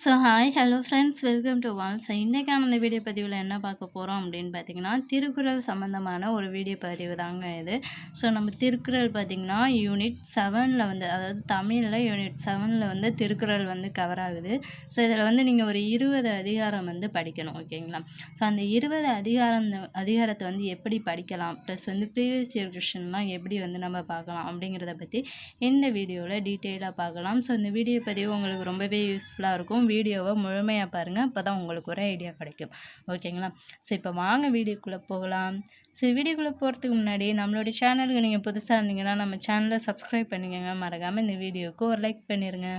So hi hello friends welcome to Waals இன்றைக்கான அந்த video பதிவில் என்ன பார்க்க போகிறோம் அப்படின்னு பார்த்தீங்கன்னா திருக்குறள் சம்மந்தமான ஒரு வீடியோ பதிவு தாங்க இது. ஸோ நம்ம திருக்குறள் பார்த்திங்கன்னா யூனிட் செவனில் வந்து அதாவது தமிழில் யூனிட் செவனில் வந்து திருக்குறள் வந்து கவர் ஆகுது. ஸோ இதில் வந்து நீங்கள் ஒரு இருபது அதிகாரம் வந்து படிக்கணும் ஓகேங்களா? ஸோ அந்த இருபது அதிகாரம் அதிகாரத்தை வந்து எப்படி படிக்கலாம்? ப்ளஸ் வந்து ப்ரீவியஸ் இயர் கொஷின்லாம் எப்படி வந்து நம்ம பார்க்கலாம்? அப்படிங்கிறத பற்றி இந்த வீடியோவில் டீட்டெயிலாக பார்க்கலாம். ஸோ இந்த வீடியோ பதிவு உங்களுக்கு ரொம்பவே யூஸ்ஃபுல்லாக இருக்கும். வீடியோவை முழுமையாக பாருங்கள் அப்போ தான் உங்களுக்கு ஒரு ஐடியா கிடைக்கும். ஓகேங்களா? ஸோ இப்போ வாங்க வீடியோக்குள்ளே போகலாம். ஸோ வீடியோக்குள்ளே போகிறதுக்கு முன்னாடி நம்மளுடைய சேனலுக்கு நீங்கள் புதுசாக இருந்தீங்கன்னா நம்ம சேனலை சப்ஸ்கிரைப் பண்ணிக்கோங்க. மறக்காமல் இந்த வீடியோவுக்கு ஒரு லைக் பண்ணிடுங்க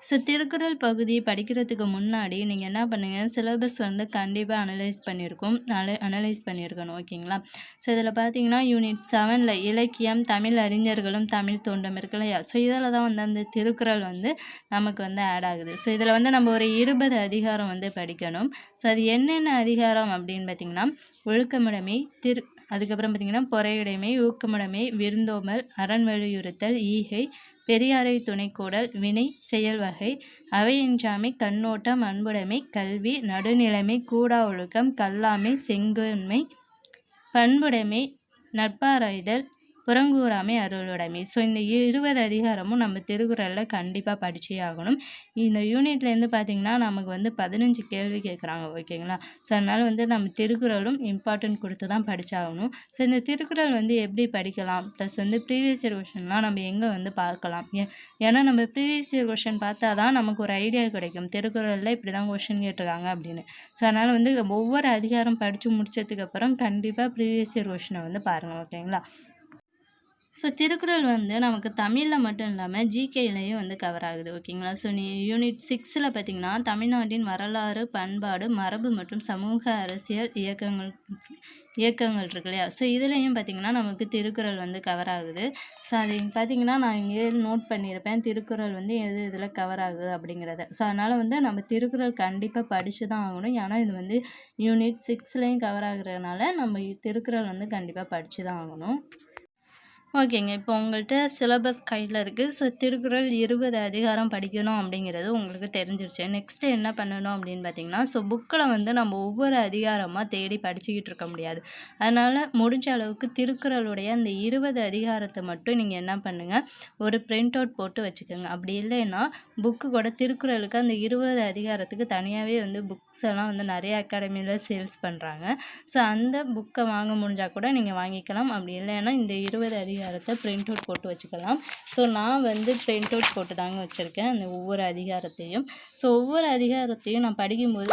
ஸோ திருக்குறள் பகுதி படிக்கிறதுக்கு முன்னாடி நீங்கள் என்ன பண்ணுங்கள் சிலபஸ் வந்து கண்டிப்பாக அனலைஸ் பண்ணியிருக்கோம் அன அனலைஸ் பண்ணியிருக்கணும் ஓகேங்களா? ஸோ இதில் பார்த்தீங்கன்னா யூனிட் செவனில் இலக்கியம் தமிழ் அறிஞர்களும் தமிழ் தோண்டம் இருக்கு இல்லையா ஸோ இதில் தான் வந்து அந்த திருக்குறள் வந்து நமக்கு வந்து ஆட் ஆகுது. ஸோ இதில் வந்து நம்ம ஒரு இருபது அதிகாரம் வந்து படிக்கணும். ஸோ அது என்னென்ன அதிகாரம் அப்படின்னு பார்த்தீங்கன்னா ஒழுக்கமுடைமை திரு அதுக்கப்புறம் பார்த்திங்கன்னா பொறையுடைமை ஊக்கமுடைமை விருந்தோமல் அரண் வலியுறுத்தல் ஈகை பெரியாரை துணைக்கூடல் வினை செயல் வகை அவையின்றாமை கண்ணோட்டம் அன்புடைமை கல்வி நடுநிலைமை கூடா ஒழுக்கம் கல்லாமை செங்கோன்மை பண்புடைமை நட்பாராய்தல் புறங்கூறாமை அருளுடைமை. ஸோ இந்த இருபது அதிகாரமும் நம்ம திருக்குறளில் கண்டிப்பாக படிச்சே ஆகணும். இந்த யூனிட்லேருந்து பார்த்திங்கன்னா நமக்கு வந்து பதினஞ்சு கேள்வி கேட்குறாங்க ஓகேங்களா? ஸோ அதனால் வந்து நம்ம திருக்குறளும் இம்பார்ட்டன்ட் கொடுத்து தான் படித்தாகணும் ஸோ இந்த திருக்குறள் வந்து எப்படி படிக்கலாம்? ப்ளஸ் வந்து ப்ரீவியஸ் இயர் கொஷின்லாம் நம்ம எங்கே வந்து பார்க்கலாம்? ஏன்னா நம்ம ப்ரீவியஸ் இயர் கொஷின் பார்த்தா தான் நமக்கு ஒரு ஐடியா கிடைக்கும். திருக்குறளில் இப்படி தான் கொஷின் கேட்டிருக்காங்க அப்படின்னு. ஸோ அதனால் வந்து ஒவ்வொரு அதிகாரம் படித்து முடித்ததுக்கப்புறம் கண்டிப்பாக ப்ரீவியஸ் இயர் கொஷினை வந்து பாருங்கள் ஓகேங்களா? ஸோ திருக்குறள் வந்து நமக்கு தமிழில் மட்டும் இல்லாமல் ஜிகேலையும் வந்து கவர் ஆகுது ஓகேங்களா ஸோ நீ யூனிட் சிக்ஸில் பார்த்தீங்கன்னா தமிழ்நாட்டின் வரலாறு பண்பாடு மரபு மற்றும் சமூக அரசியல் இயக்கங்கள் இயக்கங்கள் இருக்கு இல்லையா? ஸோ இதுலேயும் பார்த்திங்கன்னா நமக்கு திருக்குறள் வந்து கவர் ஆகுது. ஸோ அது பார்த்திங்கன்னா நான் இங்கே நோட் பண்ணியிருப்பேன் திருக்குறள் வந்து எது இதில் கவர் ஆகுது அப்படிங்கிறத. ஸோ அதனால் வந்து நம்ம திருக்குறள் கண்டிப்பாக படித்து தான் ஆகணும். ஏன்னா இது வந்து யூனிட் சிக்ஸ்லேயும் கவர் ஆகுறதுனால நம்ம திருக்குறள் வந்து கண்டிப்பாக படித்து தான் ஆகணும். ஓகேங்க. இப்போ உங்கள்கிட்ட சிலபஸ் கையில் இருக்குது ஸோ திருக்குறள் இருபது அதிகாரம் படிக்கணும் அப்படிங்கிறது உங்களுக்கு தெரிஞ்சிருச்சு. நெக்ஸ்ட்டு என்ன பண்ணணும் அப்படின்னு பார்த்தீங்கன்னா ஸோ புக்கில் வந்து நம்ம ஒவ்வொரு அதிகாரமாக தேடி படிச்சுக்கிட்டு இருக்க முடியாது. அதனால் முடிஞ்ச அளவுக்கு திருக்குறளுடைய அந்த இருபது அதிகாரத்தை மட்டும் நீங்கள் என்ன பண்ணுங்கள் ஒரு பிரிண்ட் அவுட் போட்டு வச்சுக்கோங்க. அப்படி இல்லைன்னா புக்கு கூட திருக்குறளுக்கு அந்த இருபது அதிகாரத்துக்கு தனியாகவே வந்து புக்ஸ் எல்லாம் வந்து நிறைய அகாடமியில் சேல்ஸ் பண்ணுறாங்க ஸோ அந்த புக்கை வாங்க முடிஞ்சால் கூட நீங்கள் வாங்கிக்கலாம். அப்படி இல்லைன்னா இந்த இருபது அதிகாரம் அதிகாரத்தை பிரிண்ட் அவுட் போட்டு வச்சுக்கலாம். ஸோ நான் வந்து பிரிண்ட் அவுட் போட்டு தாங்க வச்சுருக்கேன். அந்த ஒவ்வொரு அதிகாரத்தையும். ஸோ ஒவ்வொரு அதிகாரத்தையும் நான் படிக்கும்போது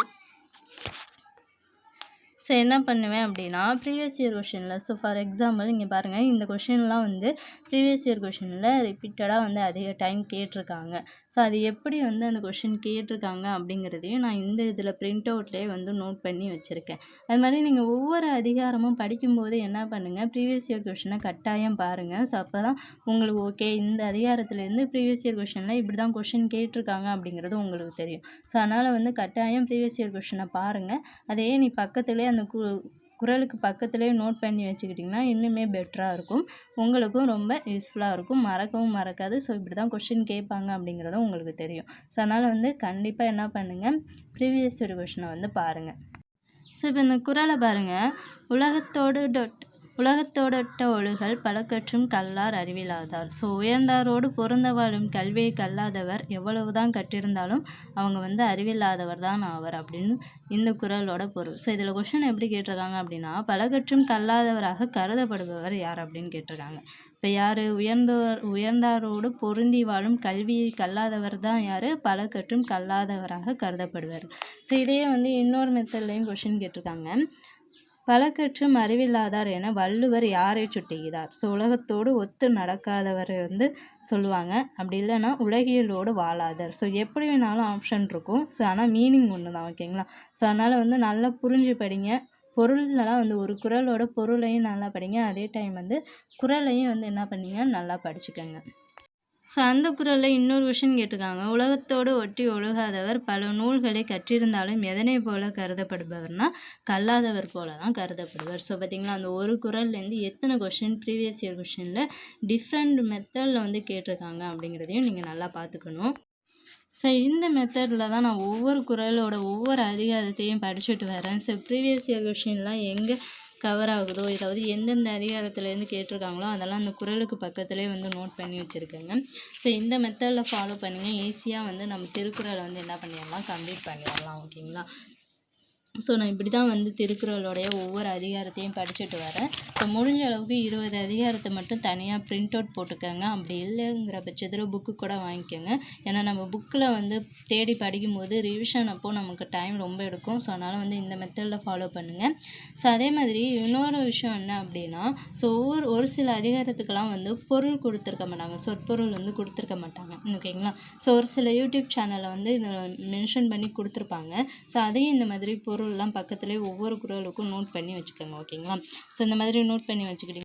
ஸோ என்ன பண்ணுவேன் அப்படின்னா ப்ரீவியஸ் இயர் கொஷினில் ஸோ ஃபார் எக்ஸாம்பிள் இங்கே பாருங்கள் இந்த கொஷின்லாம் வந்து ப்ரீவியஸ் இயர் கொஷினில் ரிப்பீட்டடாக வந்து அதிக டைம் கேட்டிருக்காங்க. ஸோ அது எப்படி வந்து அந்த கொஷின் கேட்டிருக்காங்க அப்படிங்கிறதையும் நான் இந்த இதில் பிரிண்ட் அவுட்லேயே வந்து நோட் பண்ணி வச்சுருக்கேன். அது மாதிரி நீங்கள் ஒவ்வொரு அதிகாரமும் படிக்கும்போது என்ன பண்ணுங்கள் ப்ரீவியஸ் இயர் கொஷினை கட்டாயம் பாருங்கள் ஸோ அப்போ தான் உங்களுக்கு ஓகே இந்த அதிகாரத்துலேருந்து ப்ரீவியஸ் இயர் கொஷினில் இப்படி தான் கொஷின் கேட்டிருக்காங்க அப்படிங்கிறது உங்களுக்கு தெரியும். ஸோ அதனால் வந்து கட்டாயம் ப்ரீவியஸ் இயர் கொஷினை பாருங்கள் அதே நீ பக்கத்துலேயே அந்த கு குரலுக்கு பக்கத்துலேயே நோட் பண்ணி வச்சுக்கிட்டிங்கன்னா இன்னுமே பெட்டராக இருக்கும். உங்களுக்கும் ரொம்ப யூஸ்ஃபுல்லாக இருக்கும். மறக்கவும் மறக்காது. ஸோ இப்படி தான் கொஷின் கேட்பாங்க அப்படிங்கிறதும் உங்களுக்கு தெரியும். ஸோ அதனால் வந்து கண்டிப்பாக என்ன பண்ணுங்கள் ப்ரீவியஸ் ஒரு கொஷினை வந்து பாருங்கள் ஸோ இப்போ இந்த குரலை பாருங்கள் உலகத்தோடு டொட் உலகத்தோடொட்ட ஒழுகல் பலக்கற்றும் கல்லார் அறிவிலாதார். ஸோ உயர்ந்தாரோடு பொருந்த வாழும் கல்வியை கல்லாதவர் எவ்வளவுதான் கற்றிருந்தாலும் அவங்க வந்து அறிவில்லாதவர் தான் ஆவர் அப்படின்னு இந்த குரலோட பொருள். ஸோ இதில் கொஷின் எப்படி கேட்டிருக்காங்க அப்படின்னா பலகற்றும் கல்லாதவராக கருதப்படுபவர் யார் அப்படின்னு கேட்டிருக்காங்க. இப்போ யார்? உயர்ந்தோர் உயர்ந்தாரோடு பொருந்தி வாழும் கல்வியை கல்லாதவர் தான் யார்? பல கற்றும் கல்லாதவராக கருதப்படுவார். ஸோ இதே வந்து இன்னொரு மெத்தட்லேயும் கொஷின் கேட்டிருக்காங்க. பழக்கற்றும் அறிவில்லாதார் என வள்ளுவர் யாரை சுட்டுகிறார்? ஸோ உலகத்தோடு ஒத்து நடக்காதவர் வந்து சொல்லுவாங்க. அப்படி இல்லைன்னா உலகியலோடு வாழாதர். ஸோ எப்படி வேணாலும் ஆப்ஷன் இருக்கும். ஸோ ஆனால் மீனிங் ஒன்று தான் ஓகேங்களா ஸோ அதனால் வந்து நல்லா புரிஞ்சு படிங்க. பொருள்லாம் வந்து ஒரு குரலோட பொருளையும் நல்லா படிங்க. அதே டைம் வந்து குரலையும் வந்து என்ன பண்ணுங்க? நல்லா படிச்சுக்கோங்க. ஸோ அந்த குரலில் இன்னொரு விஷயம் கேட்டிருக்காங்க. உலகத்தோடு ஒட்டி ஒழுகாதவர் பல நூல்களை கற்றிருந்தாலும் எதனை போல கருதப்படுபவர்னா கல்லாதவர் போல தான் கருதப்படுவர். ஸோ பார்த்திங்களா அந்த ஒரு குரல்லேருந்து எத்தனை கொஷின் ப்ரீவியஸ் இயர் கொஷினில் டிஃப்ரெண்ட் மெத்தடில் வந்து கேட்டிருக்காங்க அப்படிங்கிறதையும் நீங்கள் நல்லா பார்த்துக்கணும். ஸோ இந்த மெத்தடில் தான் நான் ஒவ்வொரு குறளோட ஒவ்வொரு அதிகாரத்தையும் படிச்சுட்டு வரேன். ஸோ ப்ரீவியஸ் இயர் கொஷின்லாம் எங்கே கவர் ஆகுதோ ஏதாவது எந்தெந்த அதிகாரத்துலேருந்து கேட்டிருக்காங்களோ அதெல்லாம் அந்த குறளுக்கு பக்கத்துலேயே வந்து நோட் பண்ணி வச்சுருக்கேங்க. ஸோ இந்த மெத்தடில் ஃபாலோ பண்ணிங்க. ஈஸியாக வந்து நம்ம திருக்குறளை வந்து என்ன பண்ணிடலாம் கம்ப்ளீட் பண்ணிடலாம் ஓகேங்களா ஸோ நான் இப்படி தான் வந்து திருக்குறளுடைய ஒவ்வொரு அதிகாரத்தையும் படிச்சுட்டு வரேன். ஸோ முடிஞ்ச அளவுக்கு இருபது அதிகாரத்தை மட்டும் தனியாக பிரிண்ட் அவுட் போட்டுக்கோங்க. அப்படி இல்லைங்கிற பட்சத்தில் புக்கு கூட வாங்கிக்கோங்க. ஏன்னா நம்ம புக்கில் வந்து தேடி படிக்கும்போது ரிவிஷன் அப்போது நமக்கு டைம் ரொம்ப எடுக்கும். ஸோ அதனால் வந்து இந்த மெத்தடில் ஃபாலோ பண்ணுங்கள் ஸோ அதே மாதிரி இன்னொரு விஷயம் என்ன அப்படின்னா ஸோ ஒவ்வொரு ஒரு சில அதிகாரத்துக்கெல்லாம் வந்து பொருள் கொடுத்துருக்க மாட்டாங்க. சொற்பொருள் வந்து கொடுத்துருக்க மாட்டாங்க. ஓகேங்களா? ஸோ ஒரு சில யூடியூப் சேனலில் வந்து இதை மென்ஷன் பண்ணி கொடுத்துருப்பாங்க. ஸோ அதையும் இந்த மாதிரி பொருள் குரல்லாம் பக்கத்துலேயே ஒவ்வொரு குரலுக்கும் நோட் பண்ணி வச்சுக்கோங்க ஓகேங்களா ஸோ இந்த மாதிரி நோட் பண்ணி வச்சுக்கிட்டீங்க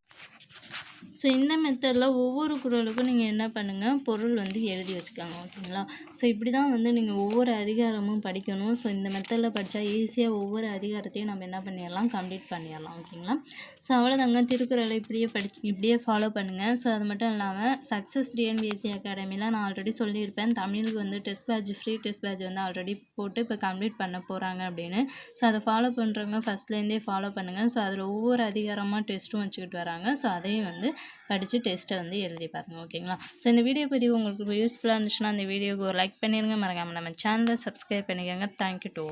ஸோ இந்த மெத்தடில் ஒவ்வொரு குரலுக்கும் நீங்கள் என்ன பண்ணுங்கள் பொருள் வந்து எழுதி வச்சுக்கோங்க ஓகேங்களா? ஸோ இப்படி தான் வந்து நீங்கள் ஒவ்வொரு அதிகாரமும் படிக்கணும். ஸோ இந்த மெத்தடில் படித்தா ஈஸியாக ஒவ்வொரு அதிகாரத்தையும் நம்ம என்ன பண்ணிடலாம்? கம்ப்ளீட் பண்ணிடலாம் ஓகேங்களா? ஸோ அவ்வளோதாங்க திருக்குறளை இப்படியே படிச்சு இப்படியே ஃபாலோ பண்ணுங்கள் ஸோ அது மட்டும் இல்லாமல் சக்ஸஸ் டிஎன்பிஎஸ்சி அகாடமியில் நான் ஆல்ரெடி சொல்லியிருப்பேன். தமிழுக்கு வந்து test batch free test batch வந்து ஆல்ரெடி போட்டு இப்போ கம்ப்ளீட் பண்ண போகிறாங்க அப்படின்னு. ஸோ அதை ஃபாலோ பண்ணுறவங்க ஃபஸ்ட்லேருந்தே ஃபாலோ பண்ணுங்கள் ஸோ அதில் ஒவ்வொரு அதிகாரமாக டெஸ்ட்டும் வச்சுக்கிட்டு வராங்க. ஸோ அதையும் வந்து படித்து டெஸ்ட்டை வந்து எழுதி பாருங்கள் ஓகேங்களா ஸோ இந்த வீடியோ பதிவு உங்களுக்கு யூஸ்ஃபுல்லாக இருந்துச்சுன்னா அந்த வீடியோக்கு ஒரு லைக் பண்ணிடுங்க மறக்காமல் நம்ம சேனலை சப்ஸ்கிரைப் பண்ணிக்கோங்க. Thank you two